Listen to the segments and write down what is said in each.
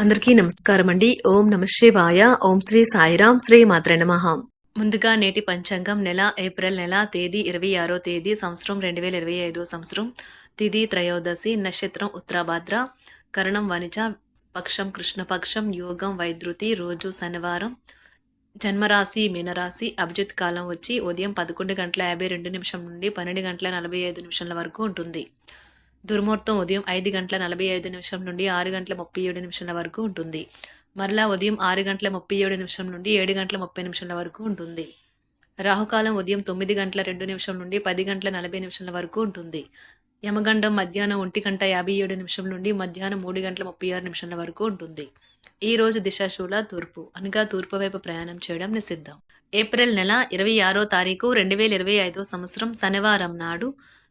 అందరికీ నమస్కారం అండి. ఓం నమ శివాయ. ఓం శ్రీ సాయిరాం శ్రీ మాత్ర నమః. ముందుగా నేటి పంచాంగం నెల ఏప్రిల్ నెల తేదీ ఇరవై ఆరో తేదీ సంవత్సరం రెండు వేల ఇరవై ఐదో సంవత్సరం. తిథి త్రయోదశి నక్షత్రం ఉత్తరాభాద్ర. కరణం వనిజ పక్షం కృష్ణపక్షం యోగం వైద్యుతి రోజు శనివారం. జన్మరాశి మీనరాశి అభిజిత్ కాలం వచ్చి ఉదయం పదకొండు గంటల యాభై రెండు నిమిషం నుండి పన్నెండు గంటల నలభై ఐదు నిమిషాల వరకు ఉంటుంది. దుర్ముహూర్తం ఉదయం ఐదు గంటల నలభై ఐదు నిమిషం నుండి ఆరు గంటల ముప్పై ఏడు నిమిషాల వరకు ఉంటుంది. మరలా ఉదయం ఆరు గంటల ముప్పై ఏడు నిమిషం నుండి ఏడు గంటల ముప్పై నిమిషాల వరకు ఉంటుంది. రాహుకాలం ఉదయం తొమ్మిది గంటల రెండు నిమిషం నుండి పది గంటల నలభై నిమిషాల వరకు ఉంటుంది. యమగండం మధ్యాహ్నం ఒంటి గంట యాభై ఏడు నిమిషం నుండి మధ్యాహ్నం మూడు గంటల ముప్పై ఆరు నిమిషాల వరకు ఉంటుంది. ఈ రోజు దిశాశూల తూర్పు అనగా తూర్పు వైపు ప్రయాణం చేయడం నిషిద్ధం. ఏప్రిల్ నెల ఇరవై ఆరో తారీఖు రెండు వేల ఇరవై ఐదో సంవత్సరం శనివారం నాడు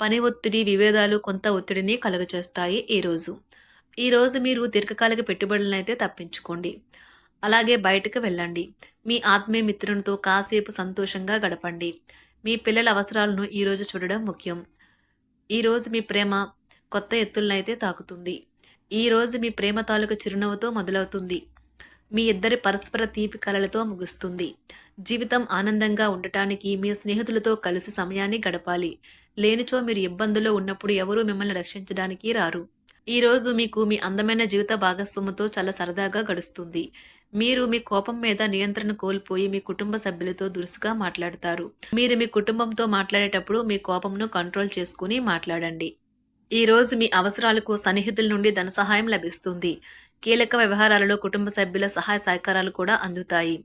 పని ఒత్తిడి విభేదాలు కొంత ఒత్తిడిని కలుగచేస్తాయి ఈరోజు ఈరోజు మీరు దీర్ఘకాలిక పెట్టుబడులను అయితే తప్పించుకోండి. అలాగే బయటకు వెళ్ళండి. మీ ఆత్మీయ మిత్రునితో కాసేపు సంతోషంగా గడపండి. మీ పిల్లల అవసరాలను ఈరోజు చూడడం ముఖ్యం. ఈరోజు మీ ప్రేమ కొత్త ఎత్తులనైతే తాకుతుంది. ఈరోజు మీ ప్రేమ తాలూకు చిరునవ్వుతో మొదలవుతుంది. మీ ఇద్దరి పరస్పర తీపి కలలతో ముగుస్తుంది. జీవితం ఆనందంగా ఉండటానికి మీ స్నేహితులతో కలిసి సమయాన్ని గడపాలి. లేనిచో మీరు ఇబ్బందుల్లో ఉన్నప్పుడు ఎవరూ మిమ్మల్ని రక్షించడానికి రారు. ఈరోజు మీకు మీ అందమైన జీవిత భాగస్వామితో చాలా సరదాగా గడుస్తుంది. మీరు మీ కోపం మీద నియంత్రణ కోల్పోయి మీ కుటుంబ సభ్యులతో దురుసుగా మాట్లాడతారు. మీరు మీ కుటుంబంతో మాట్లాడేటప్పుడు మీ కోపంను కంట్రోల్ చేసుకుని మాట్లాడండి. ఈ రోజు మీ అవసరాలకు సన్నిహితుల నుండి ధన సహాయం లభిస్తుంది. కీలక వ్యవహారాలలో కుటుంబ సభ్యుల సహాయ సహకారాలు కూడా అందుతాయి.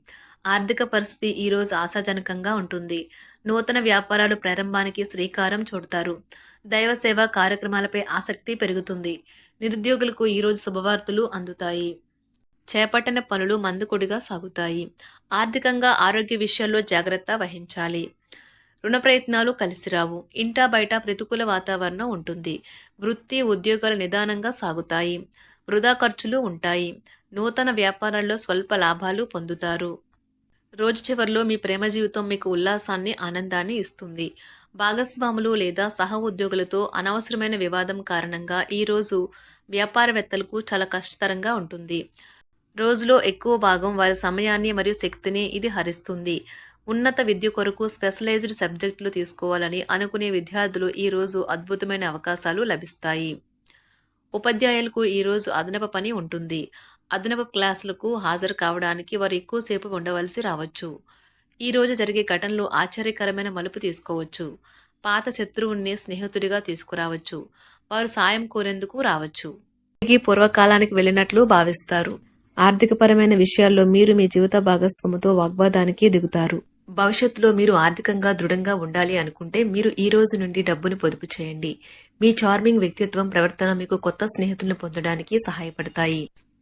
ఆర్థిక పరిస్థితి ఈ రోజు ఆశాజనకంగా ఉంటుంది. నూతన వ్యాపారాలు ప్రారంభానికి శ్రీకారం చుడతారు. దైవ సేవా కార్యక్రమాలపై ఆసక్తి పెరుగుతుంది. నిరుద్యోగులకు ఈరోజు శుభవార్తలు అందుతాయి. చేపట్టిన పనులు మందుకొడిగా సాగుతాయి. ఆర్థికంగా ఆరోగ్య విషయాల్లో జాగ్రత్త వహించాలి. రుణ ప్రయత్నాలు కలిసిరావు ఇంటా బయట ప్రతికూల వాతావరణం ఉంటుంది. వృత్తి ఉద్యోగాలు నిదానంగా సాగుతాయి. వృధా ఖర్చులు ఉంటాయి. నూతన వ్యాపారాల్లో స్వల్ప లాభాలు పొందుతారు. రోజు చివరిలో మీ ప్రేమ జీవితం మీకు ఉల్లాసాన్ని ఆనందాన్ని ఇస్తుంది. భాగస్వాములు లేదా సహ ఉద్యోగులతో అనవసరమైన వివాదం కారణంగా ఈరోజు వ్యాపారవేత్తలకు చాలా కష్టతరంగా ఉంటుంది. రోజులో ఎక్కువ భాగం వారి సమయాన్ని మరియు శక్తిని ఇది హరిస్తుంది. ఉన్నత విద్య కొరకు స్పెషలైజ్డ్ సబ్జెక్టులు తీసుకోవాలని అనుకునే విద్యార్థులు ఈరోజు అద్భుతమైన అవకాశాలు లభిస్తాయి. ఉపాధ్యాయులకు ఈరోజు అదనపు పని ఉంటుంది. అదనపు క్లాసులకు హాజరు కావడానికి వారు ఎక్కువసేపు ఉండవలసి రావచ్చు. ఈరోజు జరిగే ఘటనలు ఆశ్చర్యకరమైన మలుపు తీసుకోవచ్చు. పాత శత్రువుని స్నేహితుడిగా తీసుకురావచ్చు. వారు సాయం కోరేందుకు రావచ్చు. తిరిగి పూర్వకాలానికి వెళ్ళినట్లు భావిస్తారు. ఆర్థికపరమైన విషయాల్లో మీరు మీ జీవిత భాగస్వామితో వాగ్వాదానికి దిగుతారు. భవిష్యత్తులో మీరు ఆర్థికంగా దృఢంగా ఉండాలి అనుకుంటే మీరు ఈ రోజు నుండి డబ్బును పొదుపు చేయండి. మీ చార్మింగ్ వ్యక్తిత్వం ప్రవర్తన మీకు కొత్త స్నేహితులను పొందడానికి సహాయపడతాయి.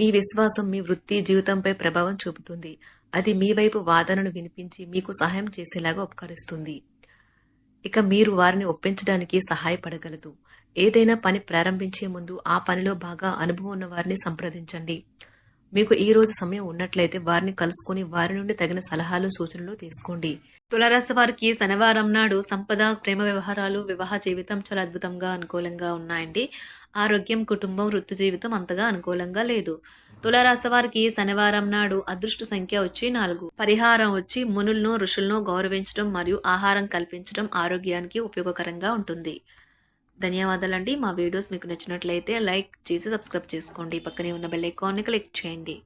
మీ విశ్వాసం మీ వృత్తి జీవితంపై ప్రభావం చూపుతుంది. అది మీ వైపు వాదనను వినిపించి మీకు సహాయం చేసేలాగా ఉపకరిస్తుంది. ఇక మీరు వారిని ఒప్పించడానికి సహాయపడగలదు. ఏదైనా పని ప్రారంభించే ముందు ఆ పనిలో బాగా అనుభవం ఉన్న వారిని సంప్రదించండి. మీకు ఈ రోజు సమయం ఉన్నట్లయితే వారిని కలుసుకుని వారి నుండి తగిన సలహాలు సూచనలు తీసుకోండి. తులరాశి వారికి శనివారం నాడు సంపద ప్రేమ వ్యవహారాలు వివాహ జీవితం చాలా అద్భుతంగా అనుకూలంగా ఉన్నాయండి. ఆరోగ్యం కుటుంబం వృత్తి జీవితం అంతగా అనుకూలంగా లేదు. తులరాశి వారికి శనివారం నాడు అదృష్ట సంఖ్య వచ్చి నాలుగు. పరిహారం వచ్చి మునులను ఋషులను గౌరవించడం మరియు ఆహారం కల్పించడం ఆరోగ్యానికి ఉపయోగకరంగా ఉంటుంది. ధన్యవాదాలండి. మా వీడియోస్ మీకు నచ్చినట్లయితే లైక్ చేసి సబ్స్క్రైబ్ చేసుకోండి. పక్కనే ఉన్న బెల్ ఐకాన్ని క్లిక్ చేయండి.